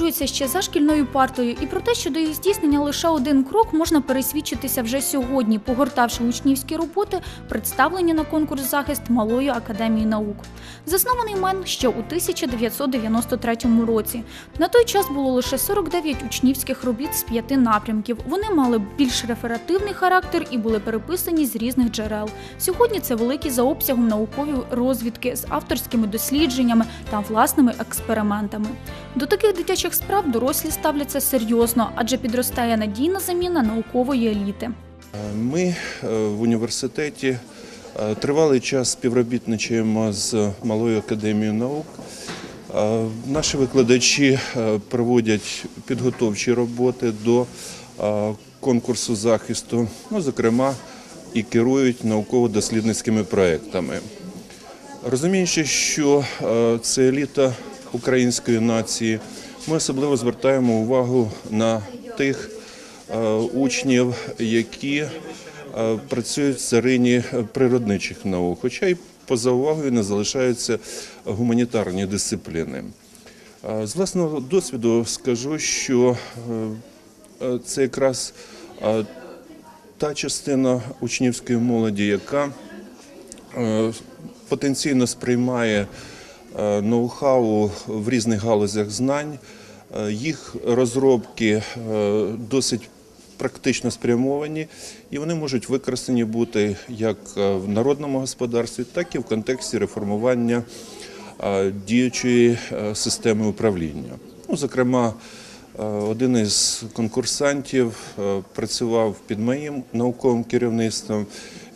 Мрії ще за шкільною партою, і про те, що до їх здійснення лише один крок можна пересвідчитися вже сьогодні, погортавши учнівські роботи, представлені на конкурс захист Малої академії наук. Заснований МЕН ще у 1993 році. На той час було лише 49 учнівських робіт з п'яти напрямків. Вони мали більш реферативний характер і були переписані з різних джерел. Сьогодні це великі за обсягом наукові розвідки з авторськими дослідженнями та власними експериментами. До таких дитячих справ дорослі ставляться серйозно, адже підростає надійна заміна наукової еліти. Ми е, в університеті е, тривалий час співробітничаємо з Малою академією наук. Е, Наші викладачі проводять підготовчі роботи до конкурсу захисту, ну, зокрема, і керують науково-дослідницькими проектами. Розуміючи, що це еліта української нації, ми особливо звертаємо увагу на тих е, учнів, які е, працюють в царині природничих наук, хоча й поза увагою не залишаються гуманітарні дисципліни. Е, З власного досвіду скажу, що це якраз та частина учнівської молоді, яка потенційно сприймає ноу-хау в різних галузях знань. Е, Їх розробки е, досить практично спрямовані, і вони можуть використані бути як е, в народному господарстві, так і в контексті реформування е, діючої е, системи управління. Ну, зокрема, Е, Один із конкурсантів е, працював під моїм науковим керівництвом.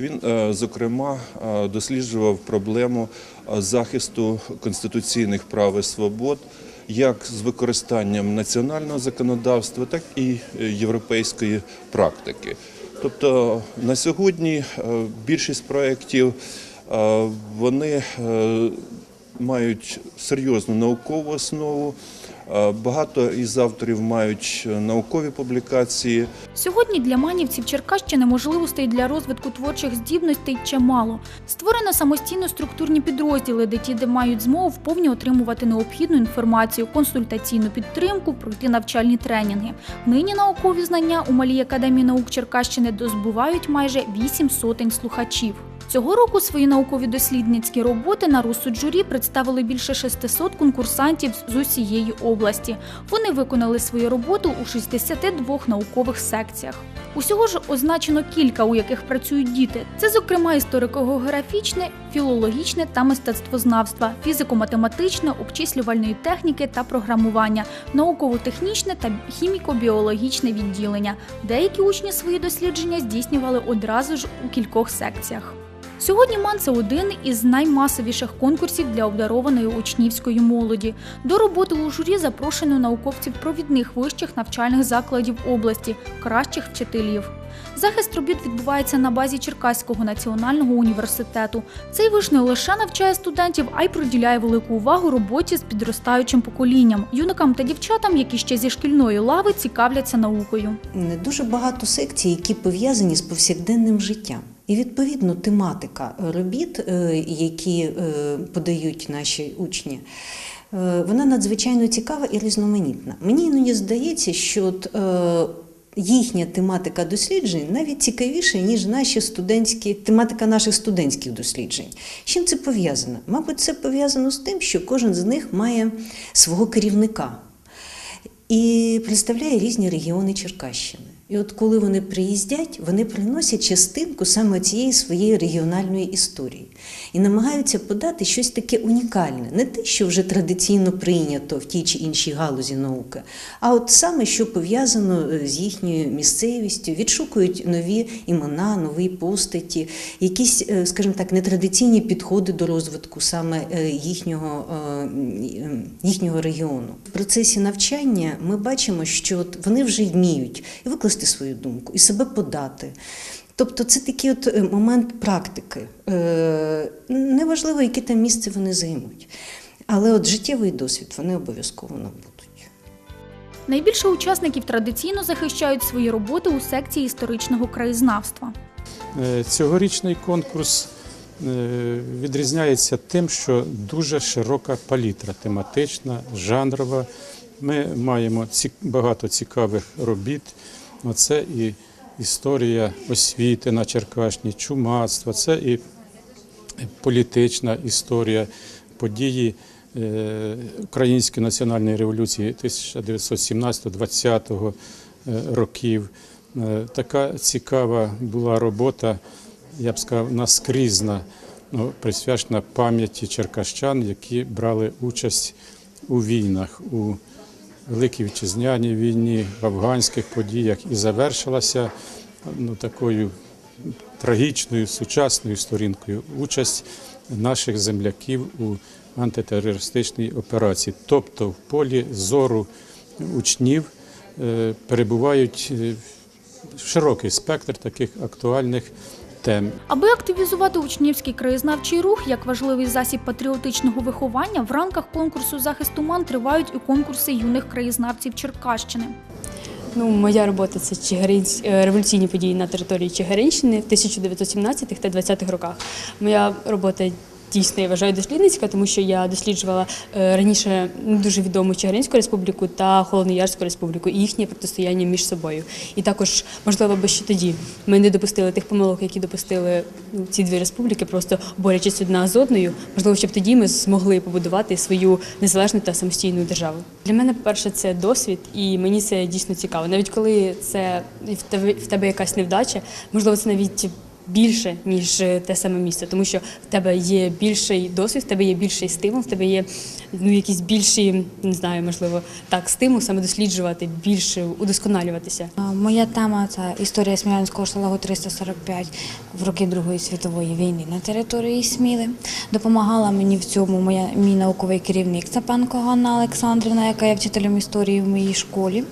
Він, е, зокрема, е, досліджував проблему е, захисту конституційних прав і свобод як з використанням національного законодавства, так і е, європейської практики. Тобто на сьогодні е, більшість проєктів е, вони е, мають серйозну наукову основу. Е, Багато із авторів мають е, наукові публікації. Сьогодні для манівців Черкащини можливостей для розвитку творчих здібностей чимало. Створено самостійно структурні підрозділи, де ті, мають змогу вповні отримувати необхідну інформацію, консультаційну підтримку, пройти навчальні тренінги. Нині наукові знання у Малій академії наук Черкащини дозбувають майже вісім сотень слухачів. Цього року свої наукові дослідницькі роботи на розсуд журі представили більше 600 конкурсантів з усієї області. Вони виконали свою роботу у 62 наукових секціях. Усього ж означено кілька, у яких працюють діти. Це, зокрема, історико-географічне, філологічне та мистецтвознавства, фізико-математичне, обчислювальної техніки та програмування, науково-технічне та хіміко-біологічне відділення. Деякі учні свої дослідження здійснювали одразу ж у кількох секціях. Сьогодні МАН це один із наймасовіших конкурсів для обдарованої учнівської молоді. До роботи у журі запрошено науковців провідних вищих навчальних закладів області, кращих вчителів. Захист робіт відбувається на базі Черкаського національного університету. Цей виш не лише навчає студентів, а й приділяє велику увагу роботі з підростаючим поколінням, юнакам та дівчатам, які ще зі шкільної лави цікавляться наукою. дуже багато секцій, які пов'язані з повсякденним життям. І відповідно тематика робіт, е, які е, подають наші учні, е, вона надзвичайно цікава і різноманітна. Мені іноді здається, що е, їхня тематика досліджень навіть цікавіша, ніж наші студентські тематика наших студентських досліджень. З чим це пов'язано? Мабуть, це пов'язано з тим, що кожен з них має свого керівника і представляє різні регіони Черкащини. І от коли вони приїздять, вони приносять частинку саме цієї своєї регіональної історії і намагаються подати щось таке унікальне, не те, що вже традиційно прийнято в тій чи іншій галузі науки, а от саме що пов'язано е, з їхньою місцевістю, відшукують нові імена, нові постаті, якісь, е, скажімо так, нетрадиційні підходи до розвитку саме е, їхнього, їхнього регіону. В процесі навчання ми бачимо, що от вони вже вміють і викласти свою думку, і себе подати. Тобто це такий от е, момент практики. Е, Неважливо, яке там місце вони займуть. Але от життєвий досвід вони обов'язково набудуть. Найбільше учасників традиційно захищають свої роботи у секції історичного краєзнавства. Е, Цьогорічний конкурс відрізняється тим, що дуже широка палітра тематична, жанрова. Ми маємо багато цікавих робіт. Оце і історія освіти на Черкащині, чумацтва, це і політична історія, події е, Української національної революції 1917-20 років. Е, Така цікава була робота, я б сказав, наскрізна, ну, присвячена пам'яті черкащан, які брали участь у війнах, у Великій Вітчизняній війні, в афганських подіях і завершилася ну, такою трагічною сучасною сторінкою участь наших земляків у антитерористичній операції. Тобто в полі зору учнів е, перебувають е, широкий спектр таких актуальних тем. Аби активізувати учнівський краєзнавчий рух як важливий засіб патріотичного виховання, в рамках конкурсу захист туман тривають і конкурси юних краєзнавців Черкащини. Ну, моя робота це Чигиринсь- е, революційні події на території Чигиринщини в 1917 та 20-х роках. Моя робота дійсно я вважаю дослідницька, тому що я досліджувала е, раніше ну, дуже відому Чигиринську республіку та Холодноярську республіку і їхнє протистояння між собою. І також, можливо, би ще тоді ми не допустили тих помилок, які допустили ну, ці дві республіки, просто борючись одна з одною. Можливо, щоб тоді ми змогли побудувати свою незалежну та самостійну державу. Для мене, по-перше, це досвід, і мені це дійсно цікаво. Навіть коли це в тебе якась невдача, можливо, це навіть більше, ніж те саме місце, тому що в тебе є більший досвід, в тебе є більший стимул, в тебе є ну, якісь більші, не знаю, можливо, так, стимул саме досліджувати, більше удосконалюватися. Моя тема це історія Смілянського шалагу 345 в роки Другої світової війни на території Сміли. Допомагала мені в цьому моя мій науковий керівник Цапенко Ганна Олександрівна, яка є вчителем історії в моїй школі.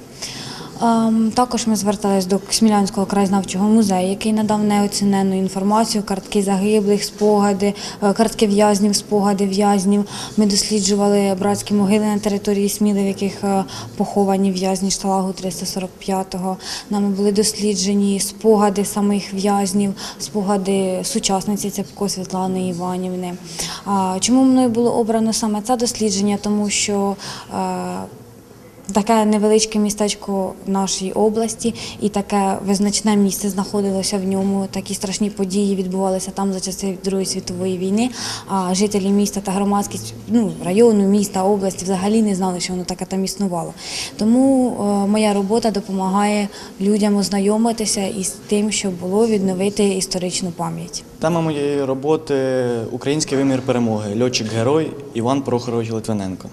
Ем, Також ми зверталися до Смілянського краєзнавчого музею, який надав неоціненну інформацію, картки загиблих, спогади, е, картки в'язнів, спогади в'язнів. Ми досліджували братські могили на території Сміли, в яких е, поховані в'язні шталагу 345-го. Нами були досліджені спогади самих в'язнів, спогади сучасниці Цепко Світлани Іванівни. Чому мною було обрано саме це дослідження? Тому що е, Таке невеличке містечко в нашій області, і таке визначне місце знаходилося в ньому. Такі страшні події відбувалися там за часи Другої світової війни. А жителі міста та громадськість ну, району, міста, області взагалі не знали, що воно таке там існувало. Тому е, моя робота допомагає людям ознайомитися із тим, що було відновити історичну пам'ять. Тема моєї роботи Український вимір перемоги. Льотчик-герой Іван Прохорович Литвиненко.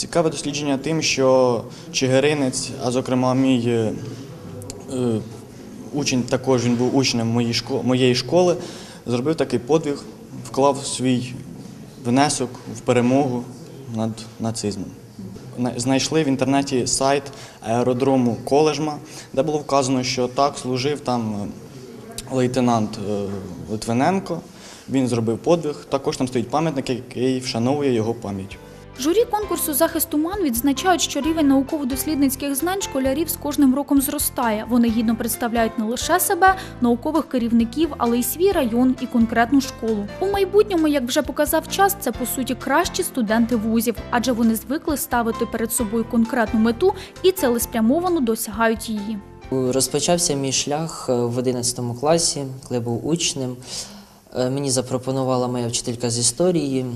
Цікаве дослідження тим, що Чигиринець, а зокрема мій е, е, учень, також він був учнем моєї шко- моєї школи, зробив такий подвиг, вклав свій внесок в перемогу над нацизмом. На- Знайшли в інтернеті сайт аеродрому Колежма, де було вказано, що так служив там е, лейтенант Литвиненко. Він зробив подвиг. Також там стоїть пам'ятник, який вшановує його пам'ять. Журі конкурсу захист туман відзначають, що рівень науково-дослідницьких знань школярів з кожним роком зростає. Вони гідно представляють не лише себе, наукових керівників, але й свій район і конкретну школу. У майбутньому, як вже показав час, це по суті кращі студенти вузів, адже вони звикли ставити перед собою конкретну мету і цілеспрямовано досягають її. Розпочався мій шлях е, в 11 класі, коли я був учнем. Е, Мені запропонувала моя вчителька з історії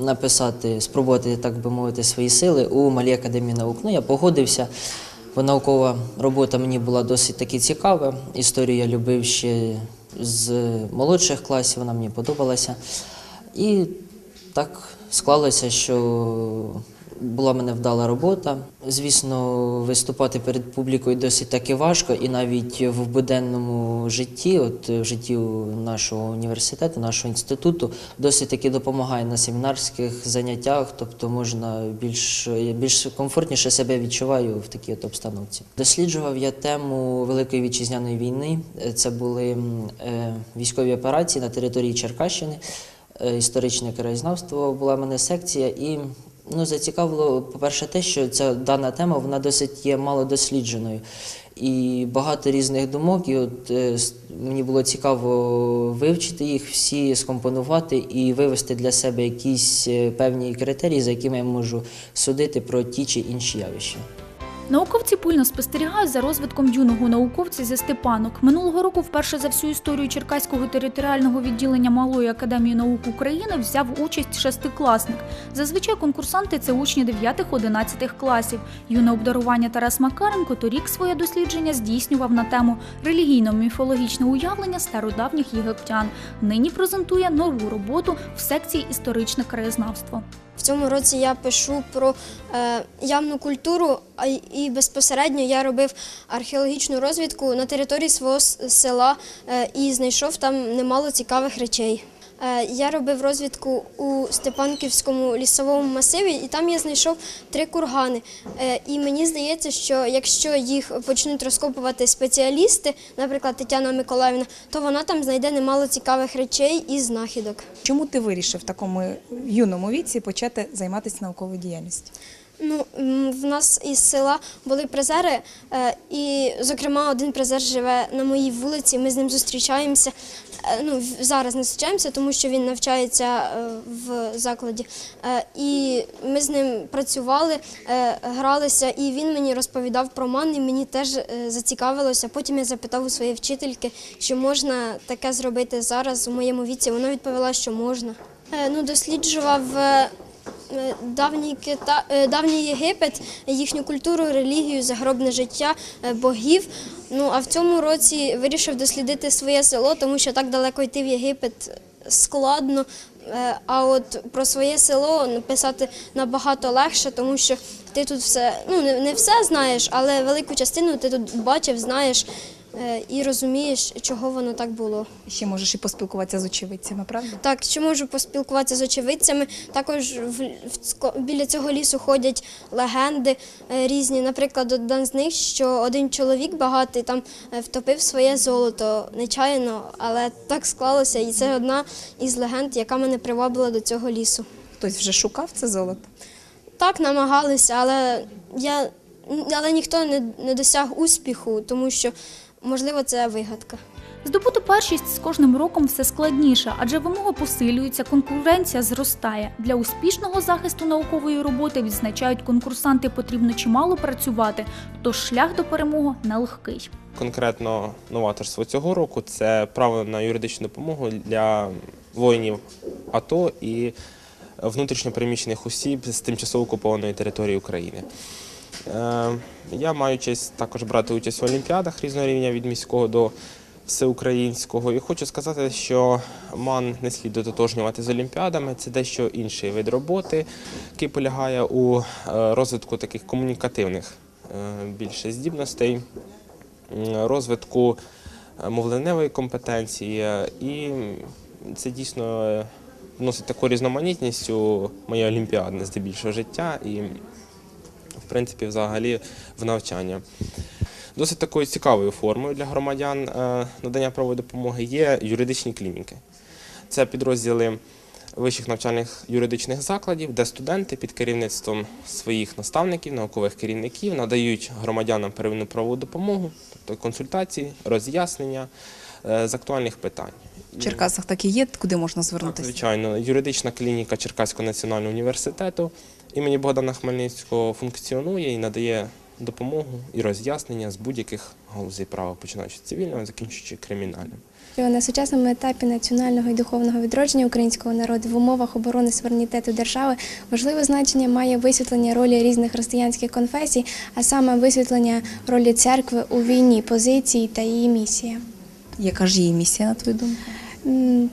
написати, спробувати, так би мовити, свої сили у Малій академії наук. Ну, я погодився, бо наукова робота мені була досить таки цікава. Історію я любив ще з молодших класів, вона мені подобалася. І так склалося, що була мене вдала робота. Звісно, виступати перед публікою досить таки важко, і навіть в буденному житті, от в житті нашого університету, нашого інституту, досить таки допомагає на семінарських заняттях, тобто можна більш, більш комфортніше себе відчуваю в такій от обстановці. Досліджував я тему Великої вітчизняної війни. Це були е, військові операції на території Черкащини. Е, історичне краєзнавство була в мене секція, і ну, зацікавило, по-перше, те, що ця дана тема вона досить є мало дослідженою. І багато різних думок. І от е, мені було цікаво вивчити їх всі, скомпонувати і вивести для себе якісь е, певні критерії, за якими я можу судити про ті чи інші явища. Науковці пильно спостерігають за розвитком юного науковця зі Степанок. Минулого року вперше за всю історію Черкаського територіального відділення Малої академії наук України взяв участь шестикласник. Зазвичай конкурсанти це учні 9-11 класів. Юне обдарування Тарас Макаренко торік своє дослідження здійснював на тему релігійно-міфологічне уявлення стародавніх єгиптян. Нині презентує нову роботу в секції історичне краєзнавство. Цьому році я пишу про е, явну культуру, а й- і безпосередньо я робив археологічну розвідку на території свого села е, і знайшов там немало цікавих речей. Е, я робив розвідку у Степанківському лісовому масиві, і там я знайшов три кургани. Е, і мені здається, що якщо їх почнуть розкопувати спеціалісти, наприклад, Тетяна Миколаївна, то вона там знайде немало цікавих речей і знахідок. Чому ти вирішив в такому юному віці почати займатися науковою діяльністю? Ну, в нас із села були призери, е, і, зокрема, один призер живе на моїй вулиці. Ми з ним зустрічаємося. Е, Ну, зараз не зустрічаємося, тому що він навчається е, в закладі. І ми з ним працювали, гралися, і він мені розповідав про ман, і мені теж зацікавилося. Потім я запитав у своєї вчительки, чи можна таке зробити зараз у моєму віці. Вона відповіла, що можна. Ну, досліджував. Е, Давній Кита... е, давній Єгипет, їхню культуру, релігію, загробне життя, е, богів. Ну а в цьому році вирішив дослідити своє село, тому що так далеко йти в Єгипет складно. А от про своє село написати набагато легше, тому що ти тут все, ну не все знаєш, але велику частину ти тут бачив, знаєш і розумієш, чого воно так було. Ще можеш і поспілкуватися з очевидцями, правда? Так, ще можу поспілкуватися з очевидцями. Також в, в біля цього лісу ходять легенди е, різні. Наприклад, одна з них, що один чоловік багатий там е, втопив своє золото нечаянно, але так склалося, і це одна із легенд, яка мене привабила до цього лісу. Хтось вже шукав це золото. Так намагалися, але я але ніхто не, не досяг успіху, тому що можливо це вигадка. Здобути першість з кожним роком все складніше, адже вимоги посилюються, конкуренція зростає. Для успішного захисту наукової роботи відзначають конкурсанти потрібно чимало працювати, тож шлях до перемоги нелегкий. Конкретно новаторство цього року це право на юридичну допомогу для воїнів АТО і внутрішньопереміщених осіб з тимчасово окупованої території України. Е, Я маю честь також брати участь в олімпіадах різного рівня від міського до всеукраїнського. І хочу сказати, що МАН не слід дототожнювати з олімпіадами. Це дещо інший вид роботи, який полягає у е, розвитку таких комунікативних е, більше здібностей, розвитку мовленевої компетенції. І це дійсно вносить таку різноманітність у моє олімпіадне здебільшого життя і, принципі, взагалі в навчання. Досить такою цікавою формою для громадян е, надання правової допомоги є юридичні клініки. Це підрозділи вищих навчальних юридичних закладів, де студенти під керівництвом своїх наставників, наукових керівників надають громадянам первинну правову допомогу, тобто консультації, роз'яснення з актуальних питань. В Черкасах такі є, куди можна Так, звернутися? звичайно, юридична клініка Черкаського національного університету імені Богдана Хмельницького функціонує і надає допомогу і роз'яснення з будь-яких галузей права, починаючи з цивільного, закінчуючи кримінальним. на сучасному етапі національного і духовного відродження українського народу в умовах оборони суверенітету держави важливе значення має висвітлення ролі різних християнських конфесій, а саме висвітлення ролі церкви у війні, позиції та її місія. Яка ж її місія, на твою думку?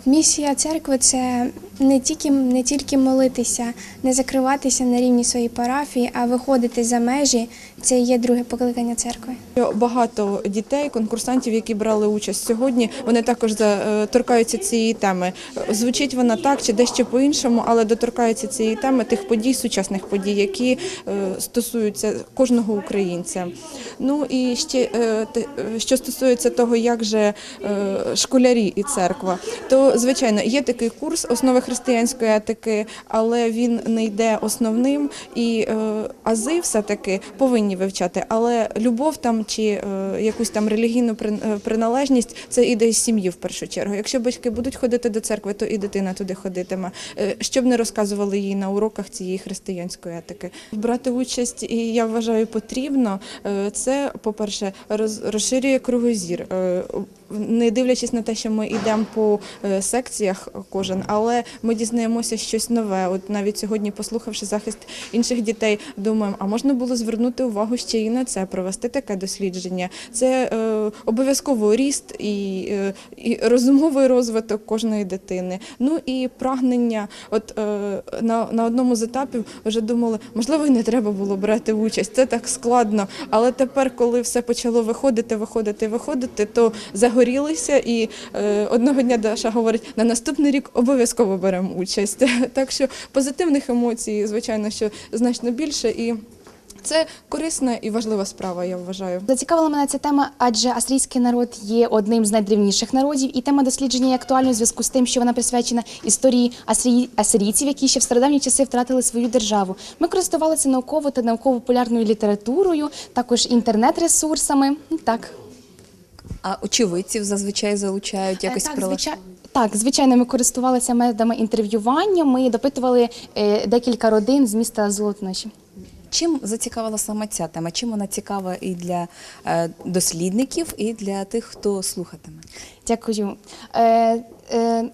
Місія церкви це не тільки не тільки молитися, не закриватися на рівні своєї парафії, а виходити за межі. Це є друге покликання церкви. Багато дітей, конкурсантів, які брали участь сьогодні, вони також е, торкаються цієї теми. Звучить вона так чи дещо по-іншому, але доторкаються цієї теми тих подій, сучасних подій, які е, стосуються кожного українця. Ну і ще е, що стосується того, як же школярі і церква, то звичайно є такий курс основи християнської етики, але він не йде основним, і е, ази все таки повинні вивчати. Але любов там чи е, якусь там релігійну е, приналежність, це іде із сім'ї в першу чергу. Якщо батьки будуть ходити до церкви, то і дитина туди ходитиме. Щоб не розказували їй на уроках цієї християнської етики. Брати участь, і я вважаю, потрібно. Це, по-перше, роз- розширює кругозір. Не дивлячись на те, що ми йдемо по е, секціях кожен, але ми дізнаємося щось нове. От навіть сьогодні, послухавши захист інших дітей, думаємо, а можна було звернути увагу ще і на це, провести таке дослідження. Це е, обов'язково ріст і, е, і розумовий розвиток кожної дитини. Ну і прагнення. От е, на, на одному з етапів вже думали, можливо, і не треба було брати участь. Це так складно. Але тепер, коли все почало виходити, виходити, виходити, то загорілися. І е, одного дня Даша говорить: на наступний рік обов'язково беремо участь. Так що позитивних емоцій, звичайно, що значно більше і. Це корисна і важлива справа, я вважаю. Зацікавила мене ця тема, адже асирійський народ є одним з найдревніших народів, і тема дослідження є актуальною у зв'язку з тим, що вона присвячена історії асирій- асирійців, які ще в стародавні часи втратили свою державу. Ми користувалися науково та науково-популярною літературою, також інтернет-ресурсами. Так. А очевидців зазвичай залучають якось Е, так, прилаш- звичай... так, звичайно, ми користувалися методами інтерв'ювання. Ми допитували е, декілька родин з міста Золотнощі. Чим зацікавила саме ця тема? Чим вона цікава і для е, дослідників, і для тих, хто слухатиме? Дякую. Е,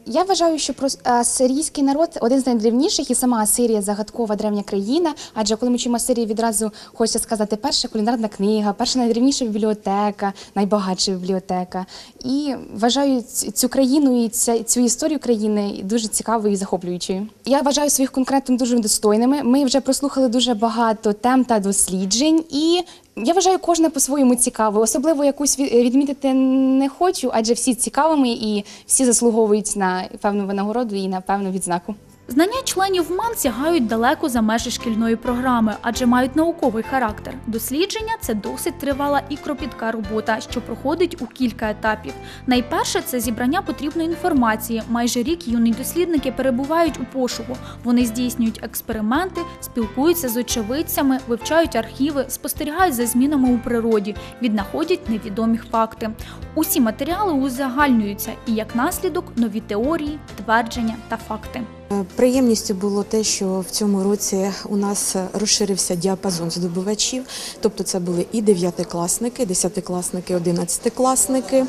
я вважаю, що асирійський народ один з найдревніших, і сама Асирія загадкова древня країна. Адже коли ми чуємо Асирію, відразу хочеться сказати перша кулінарна книга, перша найдревніша бібліотека, найбагатша бібліотека. І вважаю цю країну і цю історію країни дуже цікавою і захоплюючою. Я вважаю своїх конкурентів дуже достойними. Ми вже прослухали дуже багато тем та досліджень і. Я вважаю, кожне по-своєму цікаве. Особливо якусь від- відмітити не хочу, адже всі цікавими і всі заслуговують на певну винагороду і на певну відзнаку. Знання членів МАН сягають далеко за межі шкільної програми, адже мають науковий характер. Дослідження це досить тривала і кропітка робота, що проходить у кілька етапів. Найперше це зібрання потрібної інформації. Майже рік юні дослідники перебувають у пошуку. Вони здійснюють експерименти, спілкуються з очевидцями, вивчають архіви, спостерігають за змінами у природі, віднаходять невідомі факти. Усі матеріали узагальнюються, і як наслідок нові теорії, твердження та факти. Е, Приємністю було те, що в цьому році у нас розширився діапазон здобувачів, тобто це були і дев'ятикласники, десятикласники, одинадцятикласники.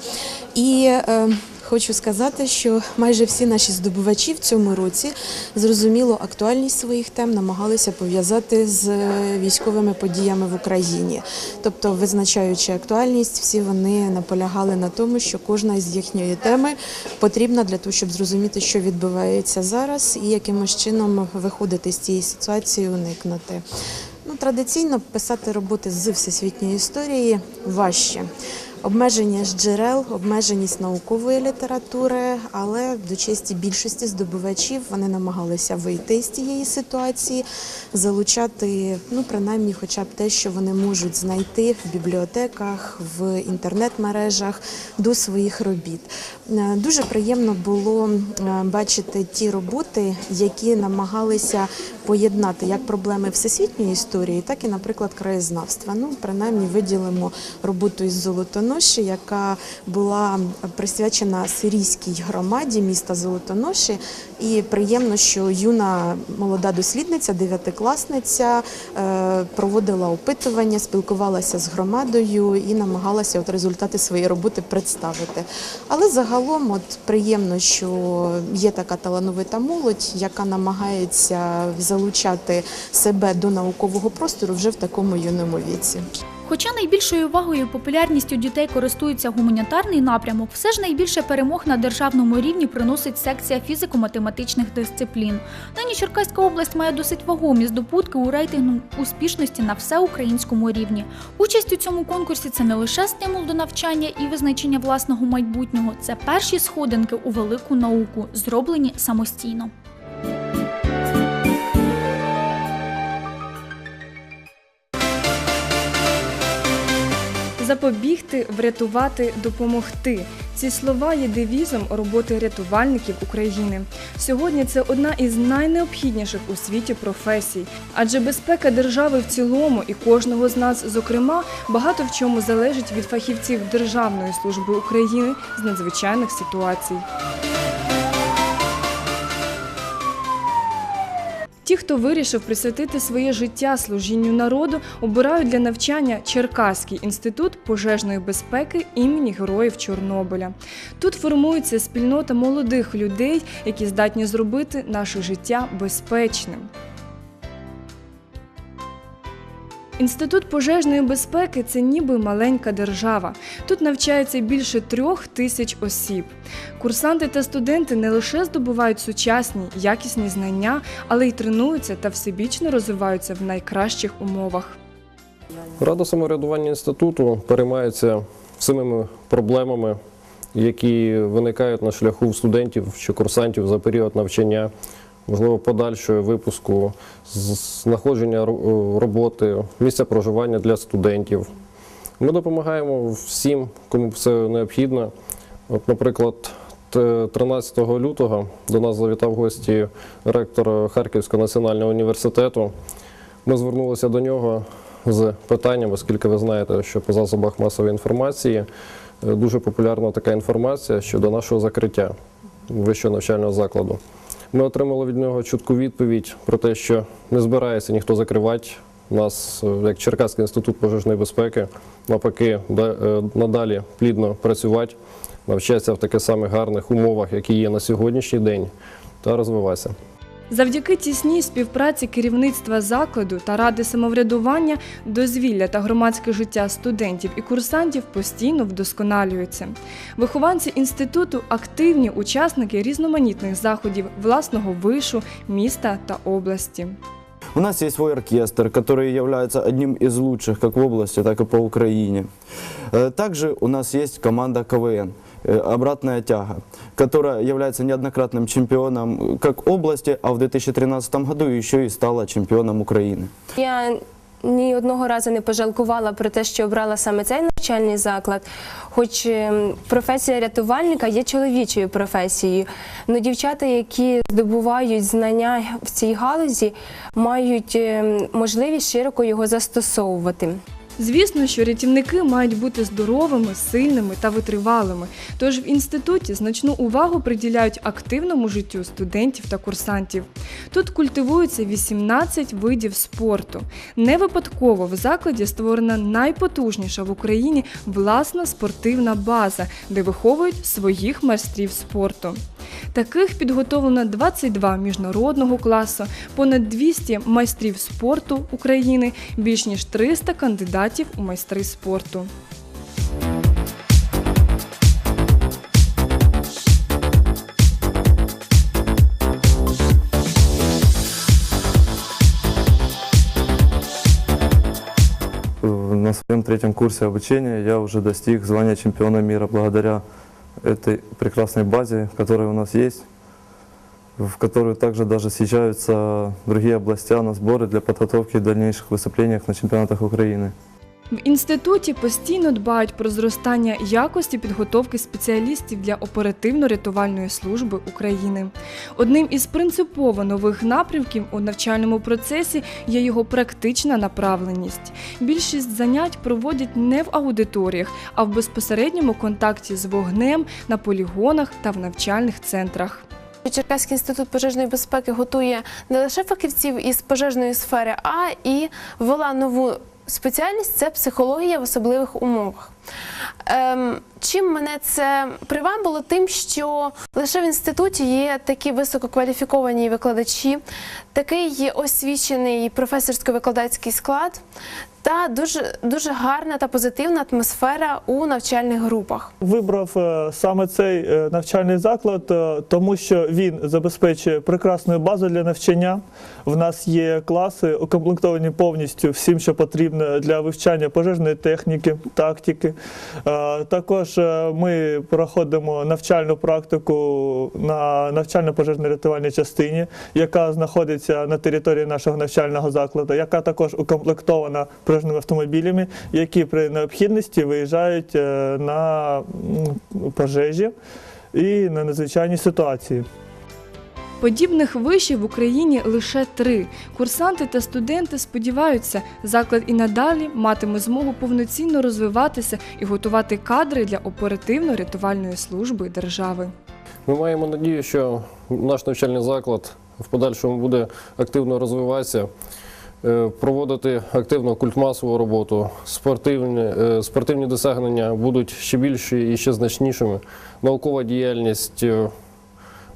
І е, хочу сказати, що майже всі наші здобувачі в цьому році зрозуміло актуальність своїх тем намагалися пов'язати з е, військовими подіями в Україні. Тобто, визначаючи актуальність, всі вони наполягали на тому, що кожна з їхньої теми потрібна для того, щоб зрозуміти, що відбувається зараз, і якимось чином виходити з цієї ситуації, уникнути. Ну, традиційно писати роботи з всесвітньої історії важче. Обмеженість джерел, обмеженість наукової літератури, але до честі більшості здобувачів вони намагалися вийти з цієї ситуації, залучати ну принаймні, хоча б те, що вони можуть знайти в бібліотеках, в інтернет-мережах до своїх робіт. Е, Дуже приємно було е, бачити ті роботи, які намагалися поєднати як проблеми всесвітньої історії, так і, наприклад, краєзнавства. Ну, принаймні, виділимо роботу із Золотоноші, яка була присвячена сирійській громаді міста Золотоноші. І приємно, що юна молода дослідниця, дев'ятикласниця, е, проводила опитування, спілкувалася з громадою і намагалася от результати своєї роботи представити. Але загалом, от приємно, що є така талановита молодь, яка намагається залучати себе до наукового простору вже в такому юному віці. Хоча найбільшою увагою і популярністю дітей користується гуманітарний напрямок, все ж найбільше перемог на державному рівні приносить секція фізико-математичних дисциплін. Нині Черкаська область має досить вагомі здобутки у рейтингу успішності на всеукраїнському рівні. Участь у цьому конкурсі це не лише стимул до навчання і визначення власного майбутнього, це перші сходинки у велику науку, зроблені самостійно. Запобігти, врятувати, допомогти. Ці слова є девізом роботи рятувальників України. Сьогодні це одна із найнеобхідніших у світі професій, адже безпека держави в цілому і кожного з нас, зокрема, багато в чому залежить від фахівців Державної служби України з надзвичайних ситуацій. Ті, хто вирішив присвятити своє життя служінню народу, обирають для навчання Черкаський інститут пожежної безпеки імені Героїв Чорнобиля. Тут формується спільнота молодих людей, які здатні зробити наше життя безпечним. Інститут пожежної безпеки це ніби маленька держава. Тут навчається більше трьох тисяч осіб. Курсанти та студенти не лише здобувають сучасні, якісні знання, але й тренуються та всебічно розвиваються в найкращих умовах. Рада самоврядування інституту переймається всіми проблемами, які виникають на шляху студентів чи курсантів за період навчання, можливо, подальшого випуску, знаходження роботи, місця проживання для студентів. Ми допомагаємо всім, кому це необхідно. От, наприклад, 13 лютого до нас завітав гості ректор Харківського національного університету. Ми звернулися до нього з питанням, оскільки ви знаєте, що по засобах масової інформації е, дуже популярна така інформація щодо нашого закриття вищого навчального закладу. Ми отримали від нього чітку відповідь про те, що не збирається ніхто закривати нас, е, як Черкаський інститут пожежної безпеки, навпаки, е, надалі плідно працювати, навчатися в таких самих гарних умовах, які є на сьогоднішній день, та розвиватися. Завдяки тісній співпраці керівництва закладу та ради самоврядування, дозвілля та громадське життя студентів і курсантів постійно вдосконалюються. Вихованці інституту активні учасники різноманітних заходів власного вишу, міста та області. У нас есть свой оркестр, который является одним из лучших как в области, так и по Украине. Э, Также у нас есть команда КВН э, «Обратная тяга», которая является неоднократным чемпионом э, как области, а в 2013 году еще и стала чемпионом Украины. Я ні одного разу не пожалкувала про те, що обрала саме цей навчальний заклад. Хоч ем, професія рятувальника є чоловічою професією. Ну, дівчата, які здобувають знання в цій галузі, мають ем, можливість широко його застосовувати. Звісно, що рятівники мають бути здоровими, сильними та витривалими. Тож в інституті значну увагу приділяють активному життю студентів та курсантів. Тут культивуються 18 видів спорту. Не випадково в закладі створена найпотужніша в Україні власна спортивна база, де виховують своїх майстрів спорту. Таких підготовлено 22 міжнародного класу, понад 200 майстрів спорту України, більш ніж 300 кандидатів у майстри спорту. На своем третьем курсе обучения я уже достиг звания чемпиона мира благодаря этой прекрасной базе, которая у нас есть, в которую также даже съезжаются другие областя на сборы для подготовки к дальнейших выступлениях на чемпионатах Украины. В інституті постійно дбають про зростання якості підготовки спеціалістів для оперативно-рятувальної служби України. Одним із принципово нових напрямків у навчальному процесі є його практична направленість. Більшість занять проводять не в аудиторіях, а в безпосередньому контакті з вогнем на полігонах та в навчальних центрах. Черкаський інститут пожежної безпеки готує не лише фахівців із пожежної сфери, а і ввела нову спеціальність це психологія в особливих умовах. Ем, чим мене це привабило? Тим, що лише в інституті є такі висококваліфіковані викладачі, такий освічений професорсько-викладацький склад та дуже, дуже гарна та позитивна атмосфера у навчальних групах. Вибрав е, саме цей е, навчальний заклад, е, тому що він забезпечує прекрасну базу для навчання. В нас є класи, укомплектовані повністю всім, що потрібно для вивчання пожежної техніки, тактики, Також е, ми проходимо навчальну практику на навчально-пожежно-рятувальній частині, яка знаходиться на території нашого навчального закладу, яка також укомплектована пожежними автомобілями, які при необхідності виїжджають е, на пожежі і на надзвичайні ситуації. Подібних вишів в Україні лише три. Курсанти та студенти сподіваються, заклад і надалі матиме змогу повноцінно розвиватися і готувати кадри для оперативно-рятувальної служби держави. Ми маємо надію, що наш навчальний заклад в подальшому буде активно розвиватися, е, проводити активну культмасову роботу, спортивні, е, спортивні досягнення будуть ще більші і ще значнішими. Наукова діяльність е,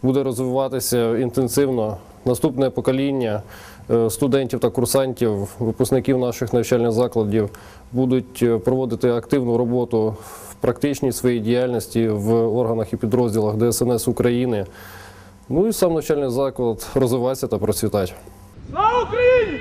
буде розвиватися інтенсивно. Наступне покоління е, студентів та курсантів, випускників наших навчальних закладів будуть е, проводити активну роботу в практичній своїй діяльності в органах і підрозділах ДСНС України. Ну і сам навчальний заклад розвиватися та процвітати. Слава Україні!